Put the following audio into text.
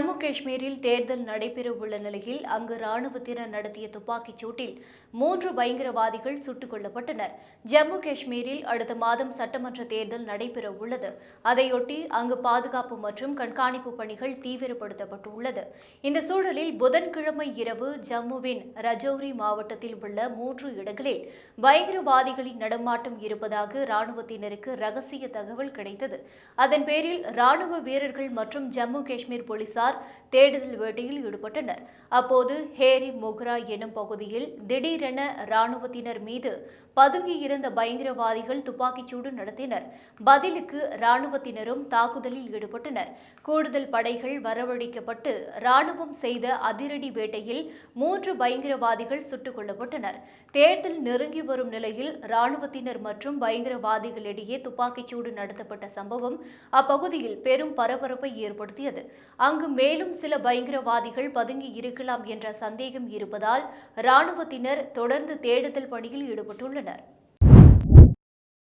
Jammu காஷ்மீரில் தேர்தல் நடைபெறவுள்ள நிலையில் அங்கு ராணுவத்தினர் நடத்திய துப்பாக்கிச் சூட்டில் மூன்று பயங்கரவாதிகள் சுட்டுக் கொல்லப்பட்டனர். ஜம்மு காஷ்மீரில் அடுத்த மாதம் சட்டமன்ற தேர்தல் நடைபெற உள்ளது அதையொட்டி அங்கு பாதுகாப்பு மற்றும் கண்காணிப்பு பணிகள் தீவிரப்படுத்தப்பட்டுள்ளது. இந்த சூழலில் புதன்கிழமை இரவு ஜம்முவின் ரஜௌரி மாவட்டத்தில் உள்ள மூன்று இடங்களில் பயங்கரவாதிகளின் நடமாட்டம் இருப்பதாக ராணுவத்தினருக்கு ரகசிய தகவல் கிடைத்தது. அதன் பேரில் ராணுவ வீரர்கள் மற்றும் ஜம்மு காஷ்மீர் போலீசார் போலீசார் தேடுதல் வேட்டையில் ஈடுபட்டனர். அப்போது ஹேரி மொக்ரா எனும் பகுதியில் திடீரென ராணுவத்தினர் மீது பதுங்கியிருந்த பயங்கரவாதிகள் துப்பாக்கிச்சூடு நடத்தினர். பதிலுக்கு ராணுவத்தினரும் தாக்குதலில் ஈடுபட்டனர். கூடுதல் படைகள் வரவழைக்கப்பட்டு ராணுவம் செய்த அதிரடி வேட்டையில் மூன்று பயங்கரவாதிகள் சுட்டுக் கொல்லப்பட்டனர் தேர்தல் நெருங்கி வரும் நிலையில் ராணுவத்தினர் மற்றும் பயங்கரவாதிகளிடையே துப்பாக்கிச்சூடு நடத்தப்பட்ட சம்பவம் அப்பகுதியில் பெரும் பரபரப்பை ஏற்படுத்தியது. அங்கு மேலும் சில பயங்கரவாதிகள் பதுங்கி இருக்கலாம் என்ற சந்தேகம் இருப்பதால் ராணுவத்தினர் தொடர்ந்து தேடுதல் பணியில் ஈடுபட்டுள்ளனர்.